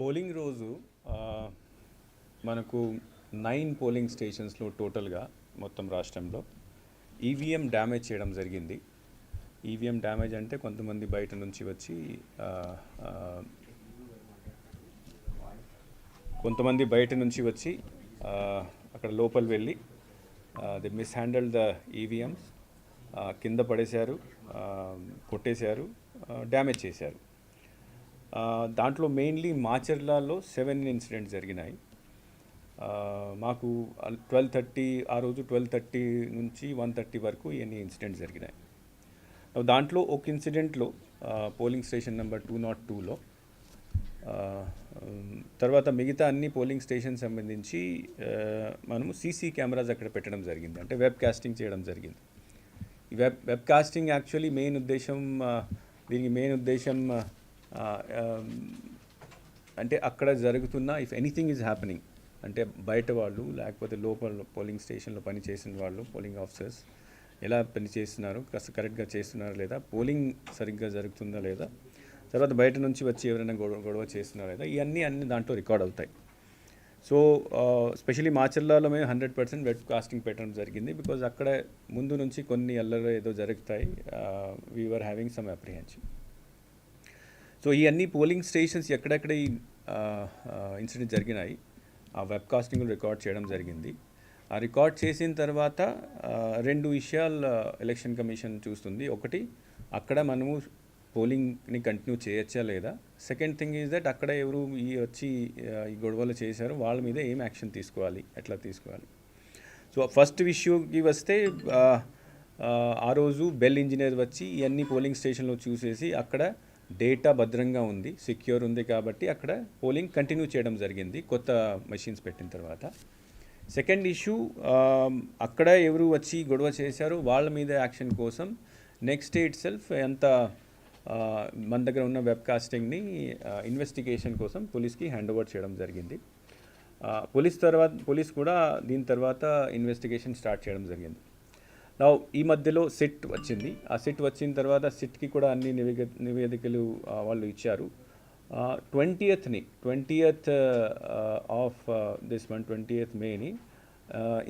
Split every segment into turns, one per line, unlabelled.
Polling రోజు మనకు nine polling స్టేషన్స్లో టోటల్గా మొత్తం రాష్ట్రంలో ఈవీఎం డ్యామేజ్ చేయడం జరిగింది. ఈవీఎం డ్యామేజ్ అంటే కొంతమంది బయట నుంచి వచ్చి కొంతమంది బయట నుంచి వచ్చి అక్కడ లోపల వెళ్ళి the mishandle the EVMs కింద పడేశారు కొట్టేశారు డ్యామేజ్ చేశారు. దాంట్లో మెయిన్లీ మాచర్లలో సెవెన్ ఇన్సిడెంట్స్ జరిగినాయి. మాకు ట్వెల్వ్ థర్టీ ఆ రోజు ట్వెల్వ్ థర్టీ నుంచి వన్ థర్టీ వరకు ఎన్ని ఇన్సిడెంట్స్ జరిగినాయి. దాంట్లో ఒక ఇన్సిడెంట్లో polling station number two nought టూలో తర్వాత మిగతా అన్ని పోలింగ్ స్టేషన్ సంబంధించి మనము సీసీ కెమెరాస్ అక్కడ పెట్టడం జరిగింది. అంటే వెబ్ కాస్టింగ్ చేయడం జరిగింది. ఈ web web casting actually main ఉద్దేశం దీనికి మెయిన్ ఉద్దేశం అంటే అక్కడ జరుగుతున్న ఇఫ్ ఎనీథింగ్ ఈజ్ హ్యాపెనింగ్ అంటే బయట వాళ్ళు లేకపోతే లోపల పోలింగ్ స్టేషన్లో పని చేసిన వాళ్ళు పోలింగ్ ఆఫీసర్స్ ఎలా పని చేస్తున్నారు కరెక్ట్గా చేస్తున్నారా లేదా పోలింగ్ సరిగ్గా జరుగుతుందా లేదా తర్వాత బయట నుంచి వచ్చి ఎవరైనా గొడవ గొడవ చేస్తున్నారా లేదా ఇవన్నీ అన్ని దాంట్లో రికార్డ్ అవుతాయి. సో స్పెషలీ మాచర్లలో మేము హండ్రెడ్ పర్సెంట్ వెబ్ కాస్టింగ్ పెట్టడం జరిగింది బికాజ్ అక్కడ ముందు నుంచి కొన్ని అల్లరి ఏదో జరుగుతాయి we are having some apprehension so ఈ అన్ని పోలింగ్ స్టేషన్స్ ఎక్కడెక్కడ ఈ ఇన్సిడెంట్ జరిగినాయి ఆ వెబ్ కాస్టింగ్ రికార్డ్ చేయడం జరిగింది. ఆ రికార్డ్ చేసిన తర్వాత రెండు విషయాలు ఎలక్షన్ కమిషన్ చూస్తుంది. ఒకటి అక్కడ మనము పోలింగ్ని కంటిన్యూ చేయొచ్చా లేదా? సెకండ్ థింగ్ ఈజ్ దట్ అక్కడ ఎవరు ఈ వచ్చి ఈ గొడవలు చేశారు వాళ్ళ మీద ఏం యాక్షన్ తీసుకోవాలి ఎట్లా తీసుకోవాలి. సో ఫస్ట్ ఇష్యూకి వస్తే ఆ రోజు బెల్ ఇంజనీర్ వచ్చి ఇవన్నీ పోలింగ్ స్టేషన్లో చూసేసి అక్కడ డేటా భద్రంగా ఉంది సెక్యూర్ ఉంది కాబట్టి అక్కడ పోలింగ్ కంటిన్యూ చేయడం జరిగింది కొత్త మెషిన్స్ పెట్టిన తర్వాత. సెకండ్ ఇష్యూ అక్కడ ఎవరు వచ్చి గొడవ చేశారు వాళ్ళ మీద యాక్షన్ కోసం నెక్స్ట్ డే ఇట్ సెల్ఫ్ ఎంత మన దగ్గర ఉన్న వెబ్ కాస్టింగ్ని ఇన్వెస్టిగేషన్ కోసం పోలీస్కి హ్యాండ్ ఓవర్ చేయడం జరిగింది. పోలీస్ తర్వాత పోలీస్ కూడా దీని తర్వాత ఇన్వెస్టిగేషన్ స్టార్ట్ చేయడం జరిగింది. నా ఈ మధ్యలో సిట్ వచ్చింది. ఆ సిట్ వచ్చిన తర్వాత సిట్కి కూడా అన్ని నివేదిక నివేదికలు వాళ్ళు ఇచ్చారు. ట్వంటీయత్ని twentieth of this one twentieth many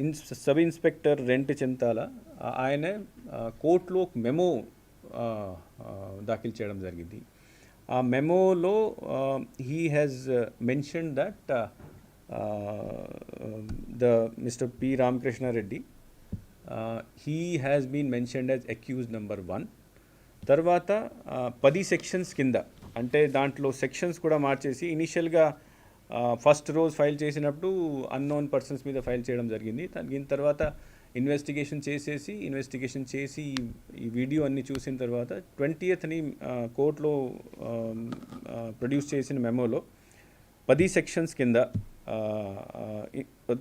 in sub inspector rent Chintala ఆయన కోర్టులో మెమో దాఖలు చేయడం జరిగింది. ఆ మెమోలో he has mention that the Mister P Ramakrishna Reddy he has been mentioned as accuse number one తర్వాత uh, పది సెక్షన్స్ కింద అంటే దాంట్లో సెక్షన్స్ కూడా మార్చేసి ఇనిషియల్గా ఫస్ట్ రోజు ఫైల్ చేసినప్పుడు అన్నోన్ పర్సన్స్ మీద ఫైల్ చేయడం జరిగింది. దాని దీని తర్వాత ఇన్వెస్టిగేషన్ చేసేసి ఇన్వెస్టిగేషన్ చేసి ఈ- వీడియో అన్ని చూసిన తర్వాత ట్వంటీయత్ని కోర్టులో ప్రొడ్యూస్ చేసిన మెమోలో పది సెక్షన్స్ కింద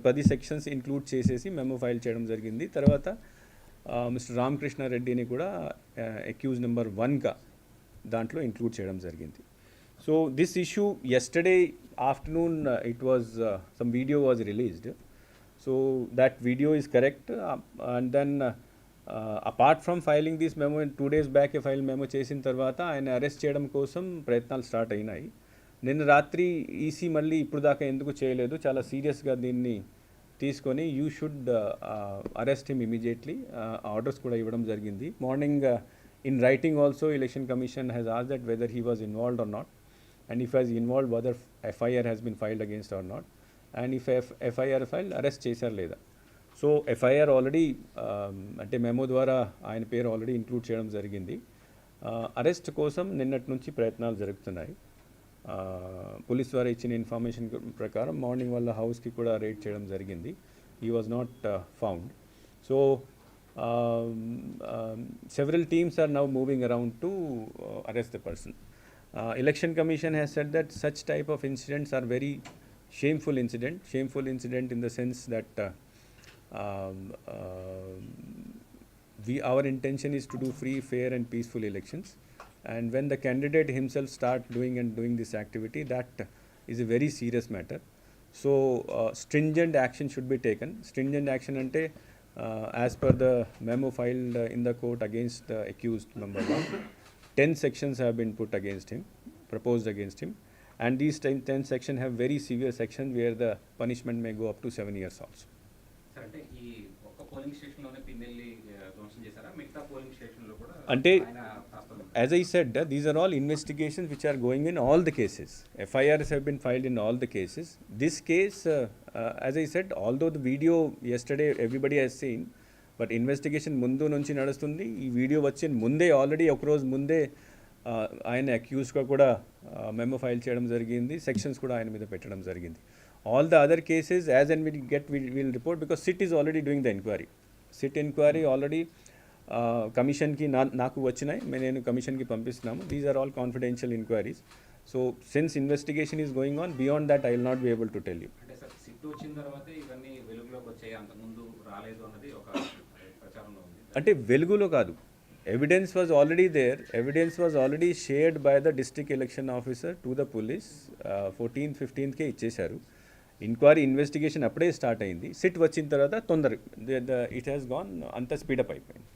పది సెక్షన్స్ ఇంక్లూడ్ చేసేసి మెమో ఫైల్ చేయడం జరిగింది. తర్వాత మిస్టర్ రామకృష్ణారెడ్డిని కూడా అక్యూజ్ నెంబర్ వన్గా దాంట్లో ఇంక్లూడ్ చేయడం జరిగింది. So this issue yesterday afternoon it was some video was released so that video is correct and then apart from filing this memo two days back file memo చేసిన తర్వాత ఆయన arrest చేయడం కోసం ప్రయత్నాలు స్టార్ట్ అయినాయి. నిన్న రాత్రి ఈసీ మళ్ళీ ఇప్పుడు దాకా ఎందుకు చేయలేదు? చాలా సీరియస్గా దీన్ని తీసుకొని you should uh, uh, arrest him immediately. Uh, orders కూడా ఇవ్వడం జరిగింది. Morning in writing also election commission has ask that whether he was involved or not. And if has involve whether FIR has been filed against or not. And if F FIR file arrest చేశారు లేదా. So FIR already um, అంటే memo ద్వారా ఆయన పేరు already include చేయడం జరిగింది. Arrest కోసం నిన్నటి నుంచి ప్రయత్నాలు జరుగుతున్నాయి. పోలీస్ వారు ఇచ్చిన ఇన్ఫర్మేషన్ ప్రకారం మార్నింగ్ వాళ్ళ హౌస్కి కూడా రేడ్ చేయడం జరిగింది. He was not found so several teams are now moving around to arrest the person election commission has said that such type of incidents are very shameful incident shameful incident in the sense that we um, we our intention is to do free fair and peaceful elections. and when the candidate himself start doing and doing this activity that is a very serious matter. So uh, stringent action should be taken. Stringent action ante uh, as per the memo filed uh, in the court against the accused number 1 10 sections have been put against him proposed against him. And these 10, 10 sections have very severe sections where the punishment may go up to 7 years also.
Ante.
As I said, uh, these are all investigations which are going in all the cases. FIRs have been filed in all the cases. This case, uh, uh, as I said, although the video yesterday everybody has seen, but investigation ముందు నుంచి నడుస్తుంది ఈ video వచ్చిన ముందే already ఒకరోజు ముందే uh, ఆయన అక్యూజ్గా కూడా uh, మెమో ఫైల్ చేయడం జరిగింది సెక్షన్స్ కూడా ఆయన మీద పెట్టడం జరిగింది all the other cases as and will get will report because SIT is already doing the enquiry SIT enquiry already కమిషన్కి నా నాకు వచ్చినాయి నేను కమిషన్కి పంపిస్తున్నాము. These are all confidential enquiries so since investigation is going on beyond that I will not be able to tell you
అంటే
వెలుగులో కాదు. Evidence was already there evidence was already shared by the district election officer to the police fourteenth ఫిఫ్టీన్త్కే ఇచ్చేశారు. Enquiry investigation అప్పుడే start అయింది. SIT వచ్చిన తర్వాత తొందర it has gone అంత స్పీడప్ అయిపోయింది.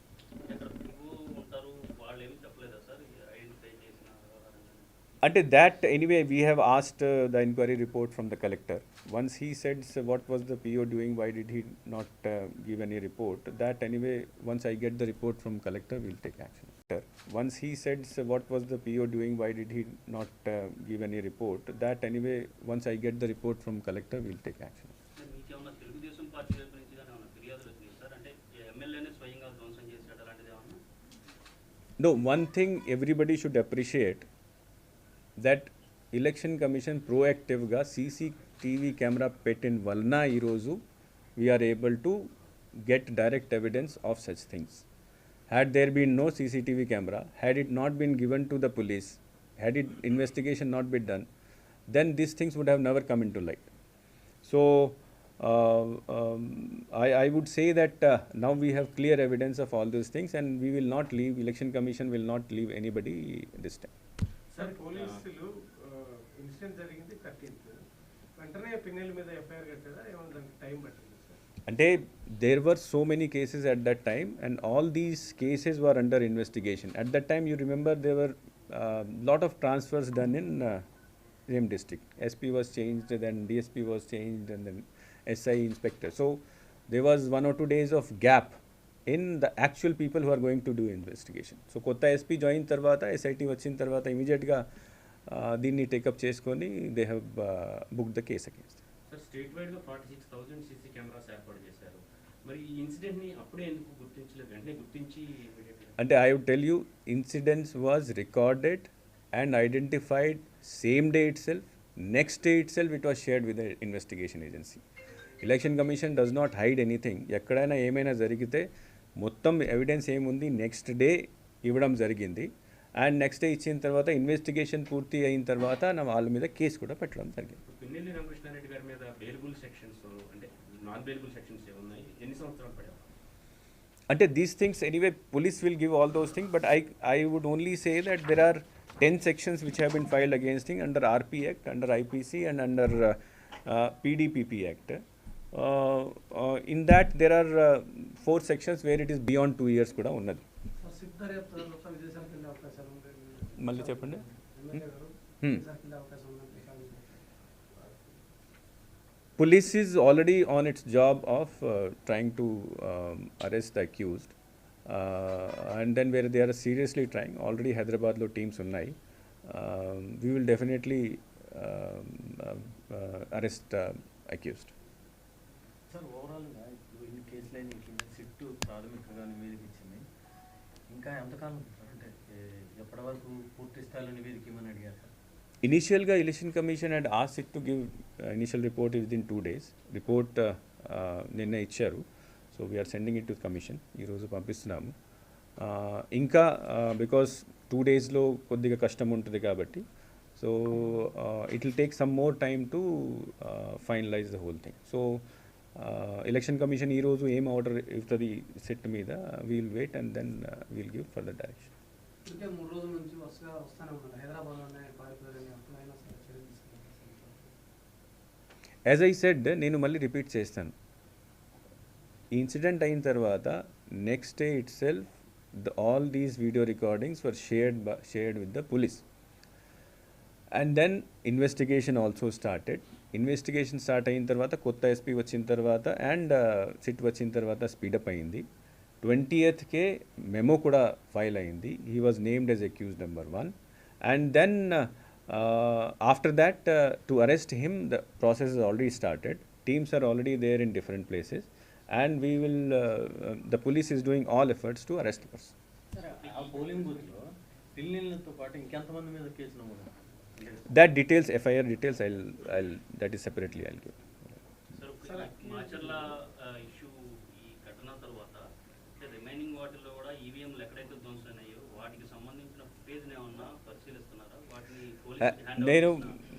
until that anyway we have asked uh, the inquiry report from the collector. Once he said so what was the po doing? Why did he not uh, give any report? That anyway once i get the report from collector we'll take action. Once he said so what was the po doing? Why did he not uh, give any report? That anyway once i get the report from collector we'll take action. No one thing everybody should appreciate that election commission ప్రోయాక్టివ్గా CCTV camera పెట్టిన వలన ఈరోజు we're able to get direct evidence of such things had there been no CCTV camera had it not been given to the police had it investigation not been done then these things would have never come into light So uh, um, I, I would say that uh, now we have clear evidence of all those things, and we will not leave. Election Commission will not leave anybody this time.
Sir పోలీసులు incident జరిగింది thirteenth వెంటనే పిన్నెల మీద FIR కట్టారా ఏమైనా దానికి time పట్టింది
అంటే so many cases at that time, and all these cases were under investigation. At that time, you remember there were uh, lot of transfers done in uh, same district. SP was changed, then DSP was changed, and then SI inspector. So there was one or two days of gap in the actual people who are going to do investigation. So కొత్త SP join తర్వాత SIT వచ్చిన తర్వాత ఇమీడియట్గా దీన్ని take up చేసుకొని they have book the case
against sir state వైడ్గా forty six thousand CC cameras ఏర్పాటు చేశారు. మరి ఈ ఇన్సిడెంట్ని అప్పుడే ఎందుకు గుర్తించలేదు? వెంటనే గుర్తించి immediately. గా-
అంటే I would tell you incidents was recorded and identified same day itself next day itself it was shared with investigation agency election commission does not hide anything ఎక్కడైనా ఏమైనా జరిగితే మొత్తం ఎవిడెన్స్ ఏముంది? నెక్స్ట్ డే ఇవ్వడం జరిగింది. And next day ఇచ్చిన తర్వాత investigation పూర్తి అయిన తర్వాత నా వాళ్ళ మీద కేసు కూడా పెట్టడం జరిగింది.
పిన్నెల్లి రామకృష్ణారెడ్డి గారి మీద బెయిలబుల్ సెక్షన్స్ అంటే నాన్ బెయిలబుల్ సెక్షన్స్ ఎన్ని సంవత్సరాలు
అంటే these things anyway police will give all those things but i i would only say that there are 10 sections which have been filed against him under rp act under ipc and under uh, uh, pdpp act. Uh, uh, uh, four sections where it is beyond 2 years కూడా ఉన్నది మళ్ళీ చెప్పండి.
MLA గారు
Hmm.
విదేశాలకు వెళ్ళే అవకాశం ఉన్న విషయాలు
police is already on its job of uh, trying to um, arrest the accused uh, and then where they are seriously trying already hyderabad lo teams unnai um, we will definitely um, uh, uh, arrest uh, accused
sir ఓవరాల్గా ఇప్పుడు ఇన్ని కేసులైన కింద ప్రాథమికంగా నివేదిక ఇచ్చింది ఇంకా ఎంతకాలం అంటే ఎప్పటి వరకు పూర్తి స్థాయిలో నివేదిక ఇవ్వమని అడిగారు సార్?
ఇనీషియల్గా election commission and ask it to give initial report within two days report నిన్న ఇచ్చారు. So we are sending it to commission ఈరోజు పంపిస్తున్నాము. ఇంకా బికాస్ టూ డేస్లో కొద్దిగా కష్టం ఉంటుంది కాబట్టి so it will take some more time to finalize the whole thing so election commission ఈరోజు ఏం ఆర్డర్ ఇస్తుంది సెట్ మీద we'll wait and then we'll give for the direction
ఇంకే మూడు రోజుల నుంచి వరుసగా వస్తానే ఉన్నారు హైదరాబాద్లోనే పారిపోయారని అప్పుడైనా సరే చర్యలు తీసుకున్నారు
యాజ్ ఐ సెడ్ నేను మళ్ళీ రిపీట్ చేస్తాను. ఈ ఇన్సిడెంట్ అయిన తర్వాత next day itself the all these video recordings were shared shared with the police and then investigation also started investigation start అయిన తర్వాత కొత్త ఎస్పీ వచ్చిన తర్వాత అండ్ సిట్ వచ్చిన తర్వాత స్పీడప్ అయింది. ట్వంటీ ఎయిత్కే మెమో కూడా ఫైల్ అయింది. He was named as accused number one and then after that to arrest him the process is already started teams are already there in different places and we will the police is doing all efforts to
arrest person polling బూత్లో ఢిల్లీలతో పాటు ఇంకెంతమంది మీద case నమోదు?
That details FIR details I'll I'll that is separately I'll give.
వాటిని
Uh, నేను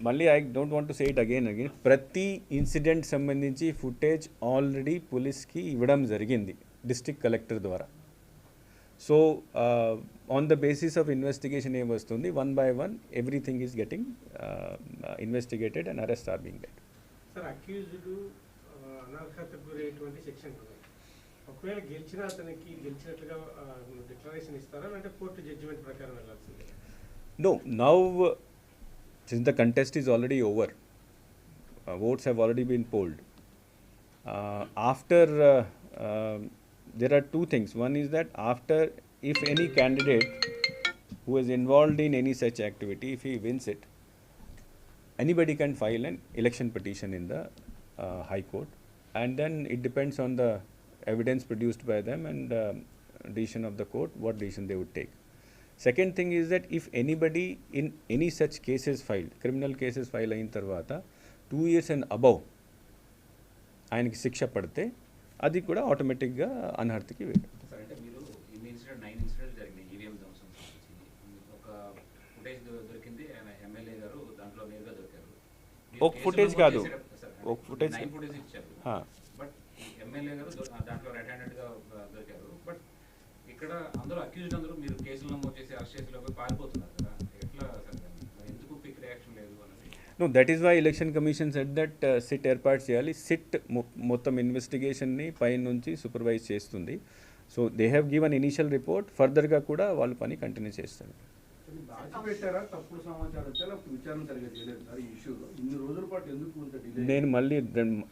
మళ్ళీ I don't want to say it again again ప్రతి ఇన్సిడెంట్ సంబంధించి ఫుటేజ్ ఆల్రెడీ పోలీస్కి ఇవ్వడం జరిగింది డిస్ట్రిక్ట్ కలెక్టర్ ద్వారా. So on the basis of investigation ఏం వస్తుంది? One by one everything is getting investigated and arrest are being dead
sir accused అనర్హతకు గురయ్యేటువంటి section ఒకవేళ గెలిచిన అతనికి గెలిచినట్లుగా డిక్లరేషన్ ఇస్తారా? అంటే కోర్టు జడ్జిమెంట్ ప్రకారం వెళ్ళాల్సిందే?
No, now uh, since the contest is already over, uh, votes have already been polled. Uh, after uh, um there are two things. One is that after, if any candidate who is involved in any such activity, if he wins it, anybody can file an election petition in the uh, High Court, and then it depends on the evidence produced by them and um decision of the court what decision they would take. Second thing is that if anybody in any such cases filed, criminal cases file అయిన తర్వాత two years and above ఆయనకి శిక్ష పడితే అది కూడా ఆటోమేటిక్గా అనర్హతకి
మీకు ఒక ఫుటేజ్
కాదు. ఒక
ఫుటేజ్ ఇక్కడ అందరూ అక్యూజ్డ్ అందరూ మీరు కేసులు నమోదు చేసి అరెస్ట్ చేసి పారిపోతున్నారు కదా ఎట్లా సార్ దాన్ని? మరి ఎందుకు క్విక్ రియాక్షన్ లేదు అనేది
no that is why election commission said that SIT ఏర్పాటు చేయాలి. సిట్ మొత్తం ఇన్వెస్టిగేషన్ని పై నుంచి సూపర్వైజ్ చేస్తుంది. So they have given initial report ఫర్దర్గా కూడా వాళ్ళు పని కంటిన్యూ చేస్తారు.
దాచిపెట్టారా? తప్పుడు సమాచారం ఇచ్చారా? లేకపోతే విచారణ సరిగా చేయలేదు సార్ ఈ ఇష్యూలో ఇన్ని రోజుల పాటు ఎందుకు ఇంత డిలే
నేను మళ్ళీ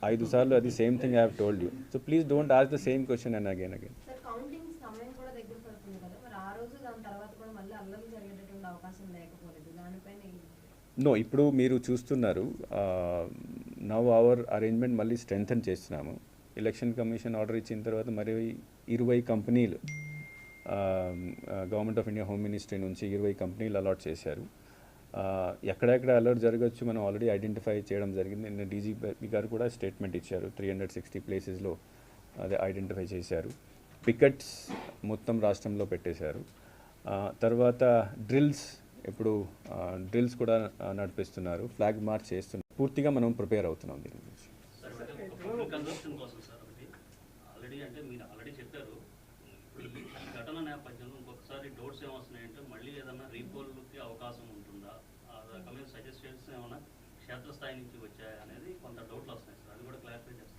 ఐదు సార్లు అది same thing I have told you so please don't ask the same question and again again
sir counting సమయం కూడా దగ్గర పడుతుంది కదా మరి ఆ రోజు దాని తర్వాత కూడా మళ్ళీ అల్లర్లు జరిగేటటువంటి అవకాశం లేకపోలేదు దానిపైన ఈ-
నో ఇప్పుడు మీరు చూస్తున్నారు నవ్ అవర్ అరేంజ్మెంట్ మళ్ళీ స్ట్రెంగ్థన్ చేస్తున్నాము. ఎలక్షన్ కమిషన్ ఆర్డర్ ఇచ్చిన తర్వాత మరి ఇరవై కంపెనీలు government of India home ministry నుంచి ఇరవై కంపెనీలు అలాట్ చేశారు. ఎక్కడెక్కడ అలర్ట్ జరగచ్చు మనం ఆల్రెడీ ఐడెంటిఫై చేయడం జరిగింది. నిన్న డీజీపీ గారు కూడా స్టేట్మెంట్ ఇచ్చారు. త్రీ హండ్రెడ్ సిక్స్టీ ప్లేసెస్లో అదే ఐడెంటిఫై చేశారు. పికెట్స్ మొత్తం రాష్ట్రంలో పెట్టేశారు. తర్వాత డ్రిల్స్ ఇప్పుడు డ్రిల్స్ కూడా నడిపిస్తున్నారు ఫ్లాగ్ మార్చ్ చేస్తున్నారు. పూర్తిగా మనం ప్రిపేర్ అవుతున్నాం దీని గురించి.
సార్ అంటే పబ్లిక్ కన్సెప్షన్ కోసం సార్ ఒకటి. ఆల్రెడీ అంటే మీరు ఆల్రెడీ చెప్పారు. ఇప్పుడు ఈ ఘటన నేపథ్యంలో ఇంకొకసారి డౌట్స్ ఏమొస్తున్నాయంటే మళ్ళీ ఏదన్నా రీపోల్కి అవకాశం ఉంటుందా? ఆ రకమైన సజెషన్స్ ఏమైనా క్షేత్రస్థాయి నుంచి వచ్చాయా అనేది కొంత డౌట్లు వస్తున్నాయి సార్. అది కూడా క్లారిఫై చేస్తారు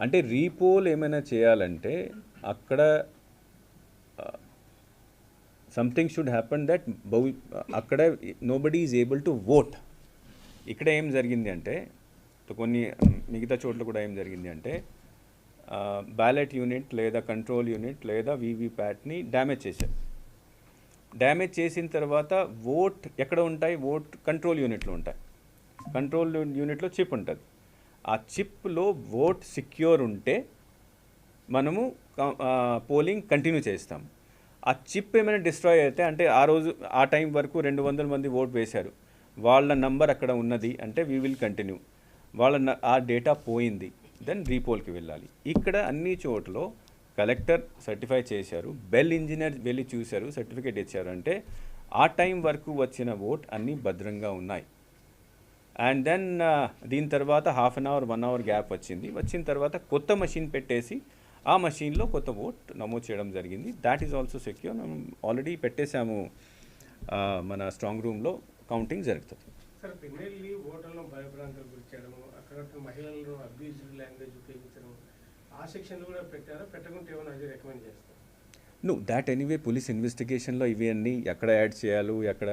అంటే రీపోల్ ఏమైనా చేయాలంటే అక్కడ సంథింగ్ షుడ్ హ్యాపన్ దట్ బౌ అక్కడ nobody is able to vote ఇక్కడ ఏం జరిగింది అంటే కొన్ని మిగతా చోట్ల కూడా ఏం జరిగింది అంటే బ్యాలెట్ యూనిట్ లేదా కంట్రోల్ యూనిట్ లేదా వీవీప్యాట్ని డ్యామేజ్ చేశారు. డ్యామేజ్ చేసిన తర్వాత ఓట్ ఎక్కడ ఉంటాయి? ఓట్ కంట్రోల్ యూనిట్లు ఉంటాయి. కంట్రోల్ యూనిట్లో చిప్ ఉంటుంది. ఆ చిప్లో ఓట్ సిక్యూర్ ఉంటే మనము పోలింగ్ కంటిన్యూ చేస్తాం ఆ చిప్ ఏమైనా డిస్ట్రాయ్ అయితే అంటే ఆ రోజు ఆ టైం వరకు రెండు వందల మంది ఓట్ వేశారు. వాళ్ళ నంబర్ అక్కడ ఉన్నది. అంటే వీ విల్ కంటిన్యూ వాళ్ళ ఆ డేటా పోయింది. దెన్ రీపోల్కి వెళ్ళాలి. ఇక్కడ అన్ని చోట్ల కలెక్టర్ సర్టిఫై చేశారు. బెల్ ఇంజనీర్ వెళ్ళి చూశారు. సర్టిఫికేట్ ఇచ్చారు. అంటే ఆ టైం వరకు వచ్చిన ఓట్ అన్నీ భద్రంగా ఉన్నాయి. అండ్ దెన్ uh, దీని తర్వాత half an hour one hour gap వచ్చింది. వచ్చిన తర్వాత కొత్త మషిన్ పెట్టేసి ఆ మషీన్లో కొత్త ఓట్ నమోదు చేయడం జరిగింది. దాట్ ఈజ్ ఆల్సో సెక్యూర్ మనం ఆల్రెడీ పెట్టేశాము. మన స్ట్రాంగ్ రూమ్లో కౌంటింగ్ జరుగుతుంది.
సార్ పిన్నెల్లి ఓటర్లను భయభ్రాంతులు గురి చేయడము అక్కడ మహిళలను అబ్యూజ్డ్ లాంగ్వేజ్ ఉపయోగించడం ఆ సెక్షన్లు కూడా పెట్టారా? పెట్టకుంటే ఏమైనా అది రికమెండ్ చేస్తారు?
నో దాట్ ఎనీవే పోలీస్ ఇన్వెస్టిగేషన్లో ఇవి అన్నీ ఎక్కడ యాడ్ చేయాలో ఎక్కడ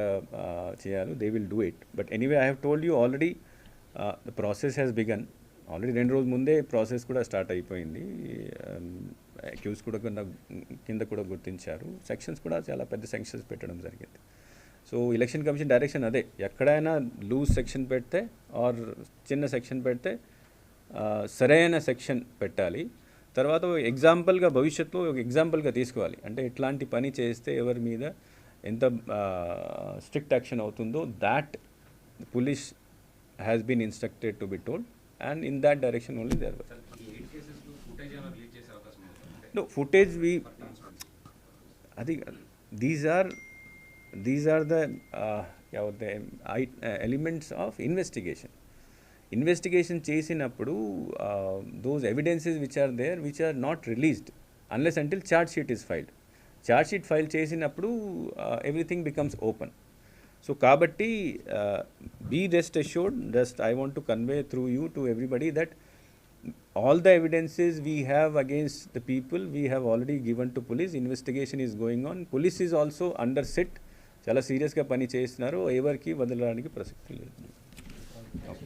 చేయాలో they will do it but anyway I have told you already the process has begun already రెండు రోజుల ముందే ప్రాసెస్ కూడా స్టార్ట్ అయిపోయింది. Um, అక్యూస్ కూడా కింద కింద కూడా గుర్తించారు. సెక్షన్స్ కూడా చాలా పెద్ద సెక్షన్స్ పెట్టడం జరిగింది. సో ఎలక్షన్ కమిషన్ డైరెక్షన్ అదే. ఎక్కడైనా లూజ్ సెక్షన్ పెడితే ఆర్ చిన్న సెక్షన్ పెడితే సరైన సెక్షన్ పెట్టాలి. తర్వాత ఎగ్జాంపుల్గా భవిష్యత్తులో ఒక ఎగ్జాంపుల్గా తీసుకోవాలి. అంటే ఎట్లాంటి పని చేస్తే ఎవరి మీద ఎంత స్ట్రిక్ట్ యాక్షన్ అవుతుందో that police has been instructed to be told. And in that direction only there
sir ఈ ఎయిట్ కేసెస్ ఫుటేజ్ ఏమైనా రిలీజ్ చేసే అవకాశం ఉందా
no footage we
For transparency.
అది these are these are the elements of investigation investigation చేసినప్పుడు those evidences which are there which are not released unless until charge sheet is filed charge sheet file చేసినప్పుడు everything becomes open so కాబట్టి be rest assured just I want to convey through you to everybody that all the evidences we have against the people we have already given to police investigation is going on police is also under sit చాలా సీరియస్గా పని చేస్తున్నారు ఎవరికి వదలడానికి ప్రసక్తి లేదు
okay.